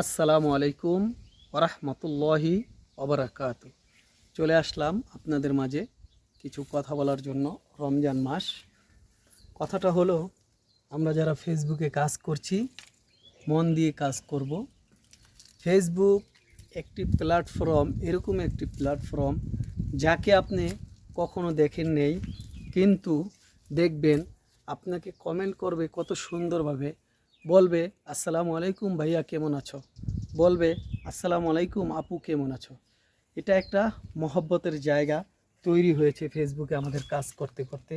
আসসালামু আলাইকুম ওরহমতুল্লাহি ওবরাকাত। চলে আসলাম আপনাদের মাঝে কিছু কথা বলার জন্য রমজান মাস। কথাটা হলো, আমরা যারা ফেসবুকে কাজ করছি, মন দিয়ে কাজ করব। ফেসবুক একটি প্ল্যাটফর্ম, এরকম একটি প্ল্যাটফর্ম যাকে আপনি কখনো দেখেন নেই, কিন্তু দেখবেন, আপনাকে কমেন্ট করবে কত সুন্দরভাবে বলবে, আসসালামু আলাইকুম ভাইয়া, কেমন আছো? বলবে, আসসালামু আলাইকুম আপু, কেমন আছো? এটা একটা মহব্বতের জায়গা তৈরি হয়েছে ফেসবুকে আমাদের কাজ করতে করতে।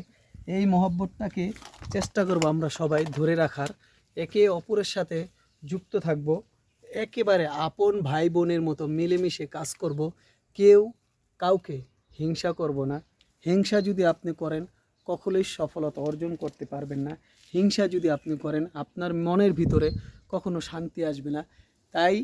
এই মহব্বতটাকে চেষ্টা করব আমরা সবাই ধরে রাখার। একে অপরের সাথে যুক্ত থাকব। একেবারে আপন ভাই বোনের মতো মিলেমিশে কাজ করব। কেউ কাউকে হিংসা করব না। হিংসা যদি আপনি করেন কখনোই সফলতা অর্জন করতে পারবেন না। হিংসা যদি আপনি করেন, আপনার মনের ভিতরে কখনো শান্তি আসবে না। তাই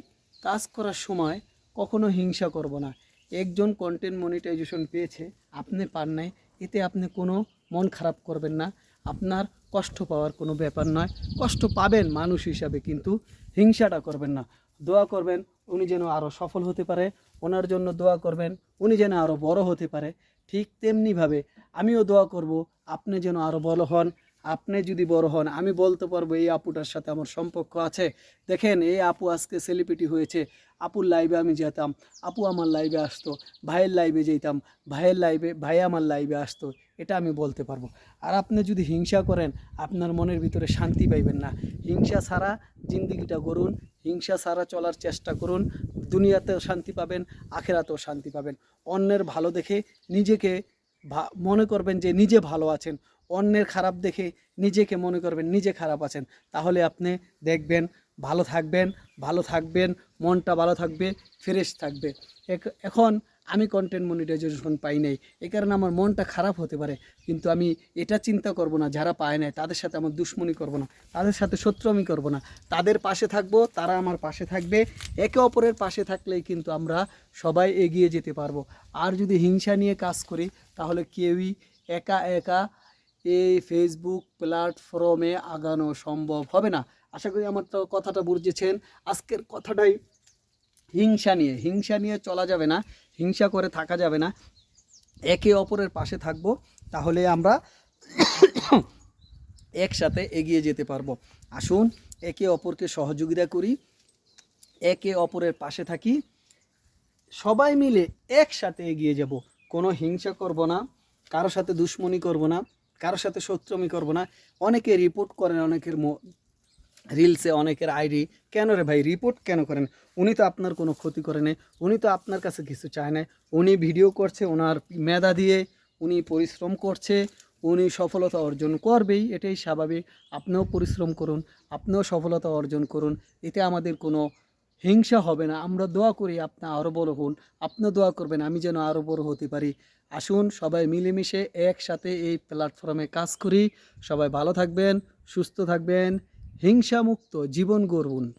কাজ করার সময় কখনো হিংসা করব না। একজন কন্টেন্ট মনিটাইজেশন পেয়েছে, আপনি পান নাই, এতে আপনি কোনো মন খারাপ করবেন না। আপনার কষ্ট পাওয়ার কোনো ব্যাপার নয়। কষ্ট পাবেন মানুষ হিসাবে, কিন্তু হিংসাটা করবেন না। দোয়া করবেন, উনি যেন আরও সফল হতে পারে। ওনার জন্য দোয়া করবেন, উনি যেন আরও বড় হতে পারে। ঠিক তেমনিভাবে আমিও দোয়া করব, আপনি যেন আরও বড় হন। আপনি যদি বড় হন, আমি বলতে পারব এই আপুটার সাথে আমার সম্পর্ক আছে। দেখেন, এই আপু আজকে সেলিব্রিটি হয়েছে। আপুর লাইভে আমি যেতাম, আপু আমার লাইভে আসতো, ভাইয়ের লাইভে যেতাম, ভাইয়ের লাইভে ভাই আমার লাইভে আসতো, এটা আমি বলতে পারব। আর আপনি যদি হিংসা করেন, আপনার মনের ভিতরে শান্তি পাইবেন না। হিংসা ছাড়া জিন্দিগিটা গড়ুন, হিংসা ছাড়া চলার চেষ্টা করুন, দুনিয়াতেও শান্তি পাবেন, আখেরাতেও শান্তি পাবেন। অন্যের ভালো দেখে নিজেকে মনে করবেন যে নিজে ভালো আছেন। অন্যের খারাপ দেখে নিজেকে মনে করবেন নিজে খারাপ আছেন, তাহলে আপনি দেখবেন ভালো থাকবেন ভালো থাকবেন, মনটা ভালো থাকবে ফ্রেশ থাকবে। এখন আমি কন্টেন্ট মনিটাইজেশন পাই নাই এই কারণে আমার মনটা খারাপ হতে পারে, কিন্তু আমি এটা চিন্তা করব না, যারা পায় নাই তাদের সাথে আমার দুশ্মনী করব না, তাদের সাথে শত্রু আমি করব না, তাদের পাশে থাকব, তারা আমার পাশে থাকবে, একে অপরের পাশে থাকলেই কিন্তু আমরা সবাই এগিয়ে যেতে পারব। আর যদি হিংসা নিয়ে কাজ করি, তাহলে কেউই একা একা এই ফেসবুক প্ল্যাটফর্মে আগানো সম্ভব হবে না। আশা করি আমার তো কথাটা বুঝেছেন। আজকের কথাটাই হিংসা নিয়ে। হিংসা নিয়ে চলা যাবে না, হিংসা করে থাকা যাবে না। একে অপরের পাশে থাকব, তাহলে আমরা একসাথে এগিয়ে যেতে পারব। আসুন, একে অপরকে সহযোগিতা করি, একে অপরের পাশে থাকি। সবাই মিলে একসাথে এগিয়ে যাব। কোনো হিংসা করব না, কারও সাথে দুশ্মনী করব না। কারও সাথে শত্রুমি করব না। অনেকে রিপোর্ট করেন, অনেকের রিলসে অনেকের আইডি কেন রে ভাই রিপোর্ট কেন করেন? উনি তো আপনার কোনো ক্ষতি করে নাই, উনি তো আপনার কাছে কিছু চায় না উনি ভিডিও করছে ওনার মেধা দিয়ে উনি পরিশ্রম করছে, উনি সফলতা অর্জন করবেই, এটাই স্বাভাবিক। আপনিও পরিশ্রম করুন, আপনিও সফলতা অর্জন করুন। এতে আমাদের কোনো হিংসা হবে না। আমরা দোয়া করি আপনি আরও বড় হন। আপনি দোয়া করবেন, আমি যেন আরও বড় হতে পারি। আসুন, সবাই মিলেমিশে একসাথে এই প্ল্যাটফর্মে কাজ করি। সবাই ভালো থাকবেন, সুস্থ থাকবেন। হিংসামুক্ত জীবন গড়ুন।